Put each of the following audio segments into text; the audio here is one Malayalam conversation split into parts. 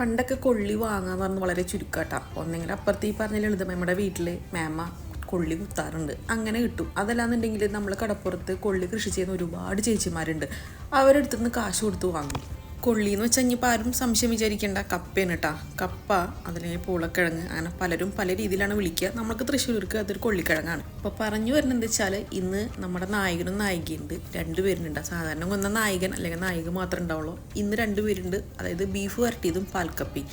പണ്ടൊക്കെ കൊള്ളി വാങ്ങാന്ന് പറഞ്ഞ് വളരെ ചുരുക്കാട്ടാ. ഒന്നെങ്കിൽ അപ്പുറത്ത് ഈ പറഞ്ഞ നമ്മുടെ വീട്ടിൽ മേമ കൊള്ളി കുത്താറുണ്ട്. അങ്ങനെ കിട്ടും. അതല്ലാന്നുണ്ടെങ്കിൽ നമ്മൾ കടപ്പുറത്ത് കൊള്ളി കൃഷി ചെയ്യുന്ന ഒരുപാട് ചേച്ചിമാരുണ്ട്. അവരെടുത്തുനിന്ന് കാശ് കൊടുത്ത് വാങ്ങും. കൊള്ളി എന്ന് വെച്ചാൽ ഇനിയിപ്പോൾ ആരും സംശയം വിചാരിക്കേണ്ട. കപ്പയാണ് കേട്ടോ കപ്പ അതിനെ പൂളക്കിഴങ്ങ് അങ്ങനെ പലരും പല രീതിയിലാണ് വിളിക്കുക. നമുക്ക് തൃശ്ശൂർക്ക് അതൊരു കൊള്ളിക്കിഴങ്ങാണ്. അപ്പോൾ പറഞ്ഞു വരുന്നത് വെച്ചാൽ ഇന്ന് നമ്മുടെ നായകനും നായികയുണ്ട്. രണ്ടുപേരുണ്ട് സാധാരണ കൊന്ന നായകൻ അല്ലെങ്കിൽ നായിക മാത്രമേ ഉണ്ടാവുള്ളൂ. ഇന്ന് രണ്ടുപേരുണ്ട് അതായത് ബീഫ് വരട്ടിയതും പാൽക്കപ്പി.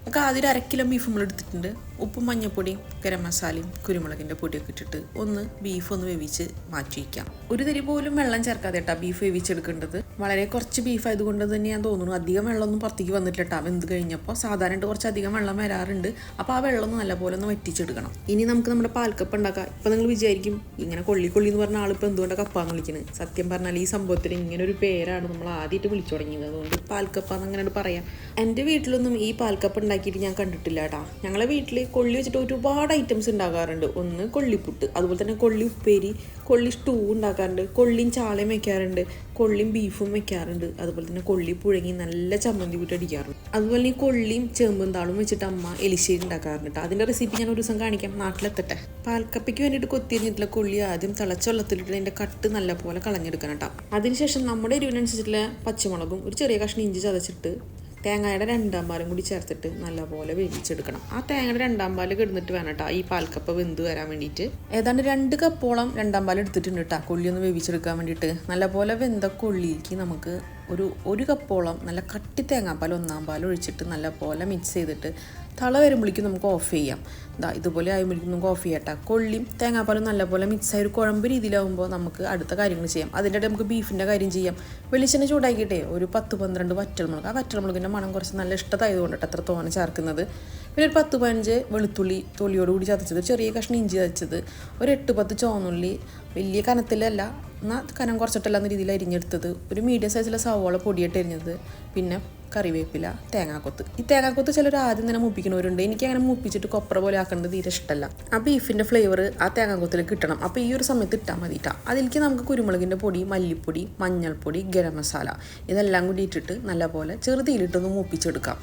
നമുക്ക് ആദ്യം ഒരു അരക്കിലോ കിലോ ബീഫ് നമ്മൾ എടുത്തിട്ടുണ്ട് ഉപ്പും മഞ്ഞപ്പൊടിയും ഗരം മസാലയും കുരുമുളകിന്റെ പൊടിയൊക്കെ ഇട്ടിട്ട് ഒന്ന് ബീഫ് ഒന്ന് വേവിച്ച് മാറ്റി വയ്ക്കാം. ഒരു തരി പോലും വെള്ളം ചേർക്കാതെ കേട്ടോ ബീഫ് വേവിച്ചെടുക്കേണ്ടത്. വളരെ കുറച്ച് ബീഫ് ആയതുകൊണ്ട് തന്നെ ഞാൻ തോന്നുന്നു അധികം വെള്ളമൊന്നും പുറത്തേക്ക് വന്നിട്ടില്ല കേട്ടോ വെന്ത് കഴിഞ്ഞപ്പോൾ സാധാരണ കുറച്ച് അധികം വെള്ളം വരാറുണ്ട്. അപ്പോൾ ആ വെള്ളം ഒന്ന് നല്ലപോലെ ഒന്ന് വറ്റിച്ചെടുക്കണം. ഇനി നമുക്ക് നമ്മുടെ പാൽക്കപ്പ് ഉണ്ടാക്കാം. ഇപ്പം നിങ്ങൾ വിചാരിക്കും ഇങ്ങനെ കൊള്ളി കൊള്ളി എന്ന് പറഞ്ഞ ആളിപ്പോൾ എന്തുകൊണ്ടാണ് കപ്പാന്ന് വിളിക്കുന്നത് സത്യം പറഞ്ഞാൽ ഈ സംഭവത്തിന് ഇങ്ങനെ ഒരു പേരാണ് നമ്മൾ ആദ്യമായിട്ട് വിളിച്ചു തുടങ്ങിയത്. അതുകൊണ്ട് പാൽക്കപ്പാന്ന് അങ്ങനെ പറയാം. എന്റെ വീട്ടിലൊന്നും ഈ പാൽക്കപ്പ് ഉണ്ടാക്കിയിട്ട് ഞാൻ കണ്ടിട്ടില്ല കേട്ടോ ഞങ്ങളെ വീട്ടിൽ കൊള്ളി വെച്ചിട്ട് ഒരുപാട് ഐറ്റംസ് ഉണ്ടാക്കാറുണ്ട് ഒന്ന് കൊള്ളിപ്പുട്ട് അതുപോലെ തന്നെ കൊള്ളി ഉപ്പേരി കൊള്ളി സ്റ്റൂ ഉണ്ടാക്കാറുണ്ട് കൊള്ളിയും ചാളയും വെക്കാറുണ്ട് കൊള്ളിയും ബീഫും വെക്കാറുണ്ട് അതുപോലെ തന്നെ കൊള്ളി പുഴങ്ങി നല്ല ചമ്മന്തി കൂട്ടി അടിക്കാറുണ്ട്. അതുപോലെ ഈ കൊള്ളിയും ചേമ്പും താളും വെച്ചിട്ട് അമ്മ എലിശ്ശേരി ഉണ്ടാക്കാറുണ്ട് അതിന്റെ റെസിപ്പി ഞാൻ ഒരു ദിവസം കാണിക്കാം. നാട്ടിലെത്തട്ടെ. പാൽക്കപ്പയ്ക്ക് വേണ്ടിയിട്ട് കൊത്തിയരിഞ്ഞിട്ടുള്ള കൊള്ളി ആദ്യം തിളച്ച വെള്ളത്തിലിട്ട് അതിന്റെ കട്ട് നല്ലപോലെ കളഞ്ഞെടുക്കണം കേട്ടോ. അതിനുശേഷം നമ്മുടെ എരിവിനനുസരിച്ചിട്ടുള്ള പച്ചമുളകും ഒരു ചെറിയ കഷ്ണം ഇഞ്ചി ചതച്ചിട്ട് തേങ്ങയുടെ രണ്ടാം പാലും കൂടി ചേർത്തിട്ട് നല്ലപോലെ വേവിച്ചെടുക്കണം. ആ തേങ്ങയുടെ രണ്ടാം പാൽ കിടന്നിട്ട് വേണം കേട്ടോ ഈ പാൽക്കപ്പ വെന്ത് വരാൻ വേണ്ടിയിട്ട് ഏതാണ്ട് രണ്ട് കപ്പോളം രണ്ടാം പാൽ എടുത്തിട്ടുണ്ട് കേട്ടോ കൊള്ളിയൊന്ന് വേവിച്ചെടുക്കാൻ വേണ്ടിയിട്ട് നല്ലപോലെ വെന്ത കൊള്ളിക്ക് നമുക്ക് ഒരു ഒരു കപ്പോളം നല്ല കട്ടി തേങ്ങാപ്പാൽ ഒന്നാം പാൽ ഒഴിച്ചിട്ട് നല്ല പോലെ മിക്സ് ചെയ്തിട്ട് തള വരുമ്പോഴേക്കും നമുക്ക് ഓഫ് ചെയ്യാം. ഇതാ ഇതുപോലെ ആകുമ്പോഴേക്കും നമുക്ക് ഓഫ് ചെയ്യാം കേട്ടോ കൊള്ളിയും തേങ്ങാപ്പാലും നല്ലപോലെ മിക്സ് ആയി ഒരു കുഴമ്പ് രീതിയിലാവുമ്പോൾ നമുക്ക് അടുത്ത കാര്യങ്ങൾ ചെയ്യാം. അതിന്റെ ഇടയിൽ നമുക്ക് ബീഫിന്റെ കാര്യം ചെയ്യാം. വെളിച്ചെണ്ണ ചൂടാക്കിയിട്ടേ ഒരു പത്ത് പന്ത്രണ്ട് വറ്റൽമുളക്. ആ വറ്റൽമുളകിന്റെ മണം കുറച്ച് നല്ല ഇഷ്ടത്തായതുകൊണ്ടിട്ട് അത്ര തോനെ ചേർക്കുന്നത്. പിന്നെ ഒരു പത്ത് പതിനഞ്ച് വെളുത്തുള്ളി തൊലിയോട് കൂടി ചതച്ചത്. ചെറിയ കഷ്ണം ഇഞ്ചി ചതച്ചത്. ഒരു എട്ട് പത്ത് ചുവന്നുള്ളി. വലിയ കനത്തിലല്ല എന്നാൽ കനം കുറച്ചിട്ടല്ല എന്ന രീതിയിൽ അരിഞ്ഞെടുത്തത്. ഒരു മീഡിയം സൈസിലെ സവോള പൊടിയിട്ട് അരിഞ്ഞത്. പിന്നെ കറിവേപ്പില തേങ്ങാക്കൊത്ത്. ഈ തേങ്ങാക്കൊത്ത് ചിലർ ആദ്യം തന്നെ മുപ്പിക്കുന്നവരുണ്ട്. എനിക്ക് അങ്ങനെ മുപ്പിച്ചിട്ട് കൊപ്ര പോലെ ആക്കേണ്ടത് തീരെ ഇഷ്ടമല്ല ആ ബീഫിന്റെ ഫ്ലേവർ ആ തേങ്ങാക്കൊത്തിൽ കിട്ടണം അപ്പോൾ ഈ ഒരു സമയത്ത് ഇട്ടാൽ മതിട്ടാ അതിലേക്ക് നമുക്ക് കുരുമുളകിന്റെ പൊടി മല്ലിപ്പൊടി മഞ്ഞൾപ്പൊടി ഗരം മസാല ഇതെല്ലാം കൂടി ഇട്ടിട്ട് നല്ലപോലെ ചെറുതീലിട്ടൊന്ന് മൂപ്പിച്ചെടുക്കാം.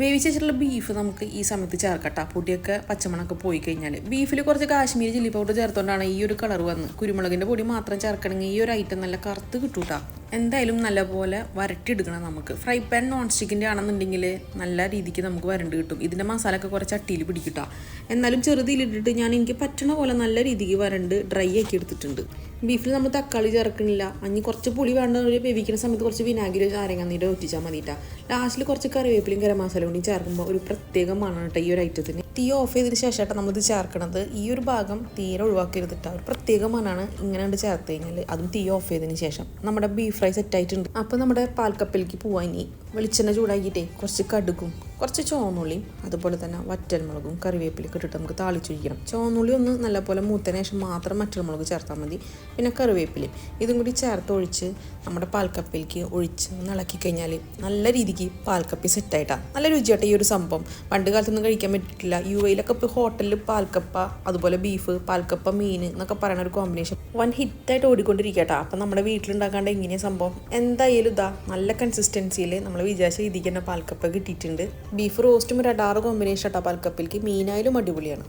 വേവിച്ച് വെച്ചിട്ടുള്ള ബീഫ് നമുക്ക് ഈ സമയത്ത് ചേർക്കട്ടാ. പൊടിയൊക്കെ പച്ചമണൊക്കെ പോയി കഴിഞ്ഞാൽ ബീഫിൽ കുറച്ച് കാശ്മീരി ചില്ലി പൗഡർ ചേർത്തുകൊണ്ടാണ് ഈ ഒരു കളർ വന്ന്. കുരുമുളകിന്റെ പൊടി മാത്രം ചേർക്കണമെങ്കിൽ ഈ ഒരു ഐറ്റം നല്ല കറുത്ത് കിട്ടൂട്ടാ. എന്തായാലും നല്ലപോലെ വരട്ടിയെടുക്കണം നമുക്ക്. ഫ്രൈ പാൻ നോൺ സ്റ്റിക്കിന്റെ ആണെന്നുണ്ടെങ്കിൽ നല്ല രീതിക്ക് നമുക്ക് വരണ്ട് കിട്ടും. ഇതിന്റെ മസാല ഒക്കെ കുറച്ച് അട്ടിയിൽ പിടിക്കട്ടോ. എന്നാലും ചെറുതിയിലിട്ടിട്ട് ഞാൻ എനിക്ക് പറ്റണ പോലെ നല്ല രീതിക്ക് വരണ്ട് ഡ്രൈ ആക്കി എടുത്തിട്ടുണ്ട്. ബീഫിൽ നമ്മൾ തക്കാളി ചേർക്കണില്ല. അഞ്ഞി കുറച്ച് പുളി വേണ്ട ഒരു വേവിക്കുന്ന സമയത്ത് കുറച്ച് വിനാഗിരി നാരങ്ങാനീര് ഒറ്റിച്ചാൽ മതിട്ടാ. ലാസ്റ്റിൽ കുറച്ച് കറിവേപ്പിലും ഗരം മസാല കൂടി ചേർക്കുമ്പോൾ ഒരു പ്രത്യേക മണം കേട്ടോ ഈ ഒരു ഐറ്റത്തിന് തീ ഓഫ് ചെയ്തതിന് ശേഷമായിട്ട് ഇത് ചേർക്കണത്. ഈ ഒരു ഭാഗം തീരെ ഒഴിവാക്കരുതിട്ട് ഒരു പ്രത്യേക മണമാണ് ഇങ്ങനെ ചേർത്ത് കഴിഞ്ഞാൽ അതും തീ ഓഫ് ചെയ്തതിന് ശേഷം. നമ്മുടെ ബീഫ് ഫ്രൈ സെറ്റായിട്ടുണ്ട് അപ്പോൾ നമ്മുടെ പാൽക്കപ്പിലേക്ക് പോവാൻ ഇനി. വെളിച്ചെണ്ണ ചൂടാക്കിയിട്ടേ കുറച്ച് കടുകും കുറച്ച് ചുവന്നുള്ളിയും അതുപോലെ തന്നെ വറ്റൽമുളകും കറിവേപ്പിലൊക്കെ ഇട്ടിട്ട് നമുക്ക് താളിച്ചൊഴിക്കണം ചുവന്നുള്ളി ഒന്ന് നല്ലപോലെ മൂത്തതിന് ശേഷം മാത്രം വറ്റൽമുളക് ചേർത്താൽ മതി. പിന്നെ കറിവേപ്പിലയും. ഇതും കൂടി ചേർത്ത് ഒഴിച്ച് നമ്മുടെ പാൽക്കപ്പിലേക്ക് ഒഴിച്ച് ഇളക്കി കഴിഞ്ഞാൽ നല്ല രീതിക്ക് പാൽക്കപ്പി സെറ്റായിട്ടാണ് നല്ല രുചിയായിട്ട് ഈ ഒരു സംഭവം. പണ്ട് കാലത്തൊന്നും കഴിക്കാൻ പറ്റിയിട്ടില്ല. യു എയിലൊക്കെ ഇപ്പോൾ ഹോട്ടലിൽ പാൽക്കപ്പ അതുപോലെ ബീഫ് പാൽക്കപ്പ മീൻ എന്നൊക്കെ പറയുന്ന ഒരു കോമ്പിനേഷൻ വൺ ഹിറ്റായിട്ട് ഓടിക്കൊണ്ടിരിക്കട്ടെ അപ്പം നമ്മുടെ വീട്ടിലുണ്ടാക്കാണ്ട് എങ്ങനെയാണ് സംഭവം. എന്തായാലും ഇതാ നല്ല കൺസിസ്റ്റൻസിയിൽ നമ്മൾ വിചാരിച്ച രീതിക്ക് തന്നെ പാൽക്കപ്പ കിട്ടിയിട്ടുണ്ട്. ബീഫ് റോസ്റ്റും ഒരു അടാറ് കോമ്പിനേഷൻ കേട്ടോ പാൽക്കപ്പിലേക്ക് മീനായാലും അടിപൊളിയാണ്.